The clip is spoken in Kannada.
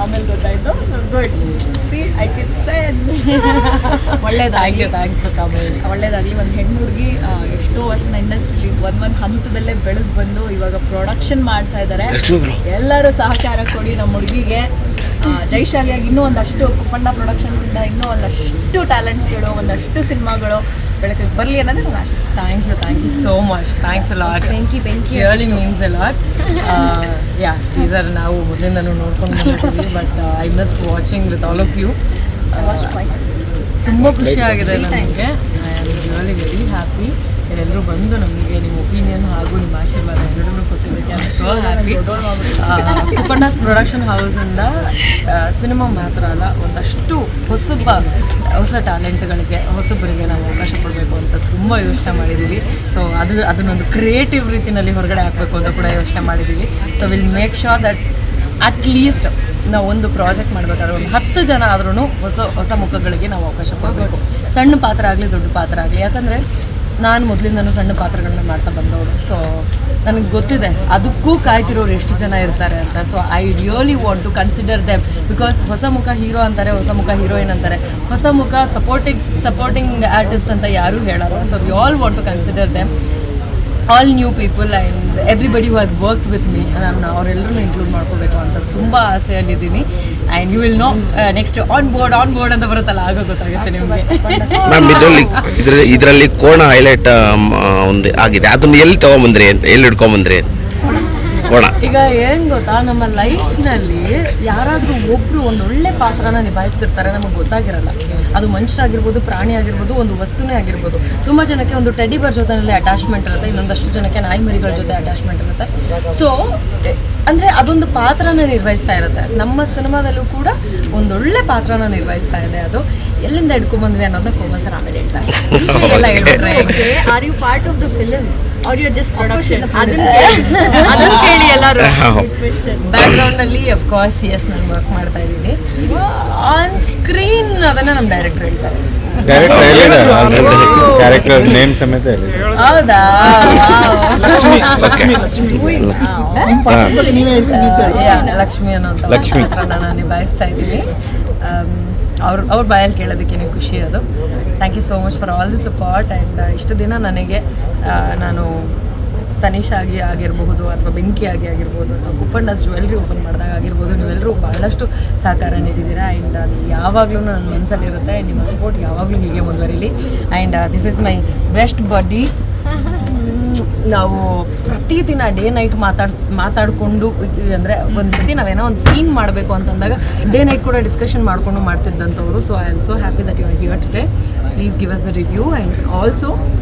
ಆಮೇಲೆ ಗೊತ್ತಾಯ್ತು good see I sense ಒಳ್ಳೇದಾಗಿ thank thanks for coming ಒಳ್ಳೇದಾಗಲಿ. ಒಂದು ಹೆಣ್ಣು ಹುಡುಗಿ ಎಷ್ಟೋ ವರ್ಷದ ಇಂಡಸ್ಟ್ರಿಲಿ ಒಂದು ಒಂದು ಹಂತದಲ್ಲೇ ಬೆಳೆದು ಬಂದು ಇವಾಗ ಪ್ರೊಡಕ್ಷನ್ ಮಾಡ್ತಾ ಇದ್ದಾರೆ ಎಲ್ಲರೂ ಸಹಕಾರ ಕೊಡಿ ನಮ್ಮ ಹುಡುಗಿಗೆ. ಜೈಶಾಲಿಯಾಗಿ ಇನ್ನೂ ಒಂದಷ್ಟು ಕುಪ್ಪಣ್ಣ ಪ್ರೊಡಕ್ಷನ್ಸಿಂದ ಇನ್ನೂ ಒಂದಷ್ಟು ಟ್ಯಾಲೆಂಟ್ಸ್ಗಳು ಒಂದಷ್ಟು ಸಿನಿಮಾಗಳು ಬೆಳಕಿಗೆ ಬರಲಿ ಅನ್ನೋದೇ ನಾನು ಆಶಿಸ್ತೀನಿ thank you thank you so much thanks a lot Benki, Benki really means a lot yeah teaser ನಾವು ಮೊದಲಿಂದನೂ ನೋಡ್ಕೊಂಡು ಬಂದಿದ್ದೀವಿ but I must watching with all of you ತುಂಬ ಖುಷಿ ಆಗಿದೆ ನನಗೆ I am really very happy ಎಲ್ಲರೂ ಬಂದು ನಮಗೆ ನಿಮ್ಮ ಒಪಿನಿಯನ್ ಹಾಗೂ ನಿಮ್ಮ ಆಶೀರ್ವಾದ ಸೋ ಹ್ಯಾಪಿ ಕುಪ್ಪಣ್ಣಸ್ ಪ್ರೊಡಕ್ಷನ್ ಹೌಸಿಂದ ಸಿನಿಮಾ ಮಾತ್ರ ಅಲ್ಲ, ಒಂದಷ್ಟು ಹೊಸಬ್ಬ ಹೊಸ ಟ್ಯಾಲೆಂಟ್ಗಳಿಗೆ ಹೊಸಬರಿಗೆ ನಾವು ಅವಕಾಶ ಕೊಡಬೇಕು ಅಂತ ತುಂಬ ಯೋಚನೆ ಮಾಡಿದ್ದೀವಿ ಸೊ ಅದು, ಅದನ್ನೊಂದು ಕ್ರಿಯೇಟಿವ್ ರೀತಿಯಲ್ಲಿ ಹೊರಗಡೆ ಹಾಕಬೇಕು ಅಂತ ಕೂಡ ಯೋಚನೆ ಮಾಡಿದ್ದೀವಿ so will make sure that at least ನಾವು ಒಂದು ಪ್ರಾಜೆಕ್ಟ್ ಮಾಡಬೇಕಾದ್ರೆ ಒಂದು ಹತ್ತು ಜನ ಆದ್ರೂ ಹೊಸ ಹೊಸ ಮುಖಗಳಿಗೆ ನಾವು ಅವಕಾಶ ಕೊಡಬೇಕು. ಸಣ್ಣ ಪಾತ್ರ ಆಗಲಿ, ದೊಡ್ಡ ಪಾತ್ರ ಆಗಲಿ. ಯಾಕಂದರೆ ನಾನು ಮೊದಲಿಂದನೂ ಸಣ್ಣ ಪಾತ್ರಗಳನ್ನ ಮಾಡ್ತಾ ಬಂದವಳು. ಸೊ ನನಗೆ ಗೊತ್ತಿದೆ. ಅದಕ್ಕೂ ಕಾಯ್ತಿರೋರು ಎಷ್ಟು ಜನ ಇರ್ತಾರೆ ಅಂತ. So I really want to consider them because ಹೊಸ ಮುಖ ಹೀರೋ ಅಂತಾರೆ, ಹೊಸ ಮುಖ ಹೀರೋಯಿನ್ ಅಂತಾರೆ. ಹೊಸ ಮುಖ ಸಪೋರ್ಟಿಂಗ್ ಸಪೋರ್ಟಿಂಗ್ ಆರ್ಟಿಸ್ಟ್ ಅಂತ ಯಾರೂ ಹೇಳಲ್ಲ. So we all want to consider them all new people and everybody who has work with me ನಾನು ಅವರೆಲ್ಲರೂ ಇನ್ಕ್ಲೂಡ್ ಮಾಡ್ಕೋಬೇಕು ಅಂತ ತುಂಬ ಆಸೆಯಲ್ಲಿದ್ದೀನಿ. And you will know next on board on board ಅಂತ ಬರುತ್ತಲ್ಲ ಆಗ ಗೊತ್ತಾಗುತ್ತೆ ನಿಮಗೆ. ಮ್ಯಾಮ್ ಇದರಲ್ಲಿ ಇದರಲ್ಲಿ ಇದರಲ್ಲಿ ಕೋಣ ಹೈಲೈಟ್ ಒಂದು ಆಗಿದೆ. ಅದನ್ನು ಎಲ್ಲಿ ತೊಗೊಂಬಂದ್ರಿ ಅಂತ ಎಲ್ಲಿ ಹಿಡ್ಕೊಂಬಂದ್ರಿ ಕೋಣ ಈಗ ಏನು ಗೊತ್ತಾ? ನಮ್ಮ ಲೈಫ್ನಲ್ಲಿ ಯಾರಾದರೂ ಒಬ್ಬರು ಒಂದು ಒಳ್ಳೆ ಪಾತ್ರನ ನಿಭಾಯಿಸ್ತಿರ್ತಾರೆ, ನಮಗೆ ಗೊತ್ತಾಗಿರಲ್ಲ. ಅದು ಮನುಷ್ಯರಾಗಿರ್ಬೋದು ಪ್ರಾಣಿ ಆಗಿರ್ಬೋದು ಒಂದು ವಸ್ತುನೇ ಆಗಿರ್ಬೋದು. ತುಂಬಾ ಜನಕ್ಕೆ ಒಂದು ಟೆಡಿಬರ್ ಜೊತೆನಲ್ಲಿ ಅಟ್ಯಾಚ್ಮೆಂಟ್ ಇರುತ್ತೆ, ಇನ್ನೊಂದಷ್ಟು ಜನಕ್ಕೆ ನಾಯಿ ಮರಿಗಳ ಜೊತೆ ಅಟ್ಯಾಚ್ಮೆಂಟ್ ಇರುತ್ತೆ. ಸೊ ಅಂದರೆ ಅದೊಂದು ಪಾತ್ರನ ನಿರ್ವಹಿಸ್ತಾ ಇರುತ್ತೆ. ನಮ್ಮ ಸಿನಿಮಾದಲ್ಲೂ ಕೂಡ ಒಂದೊಳ್ಳೆ ಪಾತ್ರನ ನಿರ್ವಹಿಸ್ತಾ ಇದೆ ಅದು. ಎಲ್ಲಿಂದ ಹಿಡ್ಕೊಂಬಂದ್ವಿ ಅನ್ನೋದನ್ನ ಕೋಮಲ್ ಸರ್ ಆಮೇಲೆ ಹೇಳ್ತಾರೆ. ಎಲ್ಲ? Are you part of the film are you just production ಅದನ್ನ ಕೇಳಿ ಅದನ್ನ ಕೇಳಿ ಎಲ್ಲರೂ. ಬ್ಯಾಕ್ಗ್ರೌಂಡ್ ಅಲ್ಲಿ ಅಫ್ ಕೋರ್ಸ್ ಎಸ್ ನಾನು ವರ್ಕ್ ಮಾಡ್ತಾ ಇದ್ದೀನಿ. ಆನ್ ಸ್ಕ್ರೀನ್ ಅದನ್ನ ನಮ್ಮ ಡೈರೆಕ್ಟರ್ ಹೇಳ್ತಾರೆ. ಡೈರೆಕ್ಟ್ ಕ್ಯಾರೆಕ್ಟರ್ ನೇಮ್ ಸಮೇತ ಹೇಳಿದ್ದಾರೆ ಹೌದಾ? ಲಕ್ಷ್ಮಿ ಲಕ್ಷ್ಮಿ. ಲಕ್ಷ್ಮಿ. ಅನ್ನೋ ಲಕ್ಷ್ಮಿ ನಾನು ನಿಭಾಯಿಸ್ತಾ ಇದ್ದೀನಿ. ಅವ್ರ ಅವ್ರ ಬಾಯಲ್ಲಿ ಕೇಳೋದಕ್ಕೆ ನೀವು ಖುಷಿ ಅದು. Thank you so much for all the support and ಇಷ್ಟು ದಿನ ನನಗೆ ನಾನು ತನಿಷ್ ಆಗಿ ಆಗಿರಬಹುದು ಅಥವಾ ಬೆಂಕಿ ಆಗಿ ಆಗಿರ್ಬೋದು ಅಥವಾ ಕುಪ್ಪಣ್ಣಸ್ ಜ್ಯುವೆಲ್ರಿ ಓಪನ್ ಮಾಡಿದಾಗ ಆಗಿರ್ಬೋದು ನೀವೆಲ್ಲರೂ ಬಹಳಷ್ಟು ಸಹಕಾರ ನೀಡಿದ್ದೀರಾ ಆ್ಯಂಡ್ ಅದು ಯಾವಾಗಲೂ ನನ್ನ ಮನಸ್ಸಲ್ಲಿರುತ್ತೆ ನಿಮ್ಮ ಸಪೋರ್ಟ್ ಯಾವಾಗಲೂ ಹೀಗೆ ಮುಂದುವರಿಲಿ. And this is my best buddy ನಾವು ಪ್ರತಿದಿನ ಡೇ ನೈಟ್ ಮಾತಾಡ್, ಮಾತಾಡಿಕೊಂಡು, ಅಂದರೆ ಒಂದು ಪ್ರತಿ ನಾವೇನೋ ಒಂದು ಸೀನ್ ಮಾಡಬೇಕು ಅಂತಂದಾಗ ಡೇ ನೈಟ್ ಕೂಡ ಡಿಸ್ಕಷನ್ ಮಾಡಿಕೊಂಡು ಮಾಡ್ತಿದ್ದಂಥವ್ರು. So I am so happy that you are here today please give us the review and also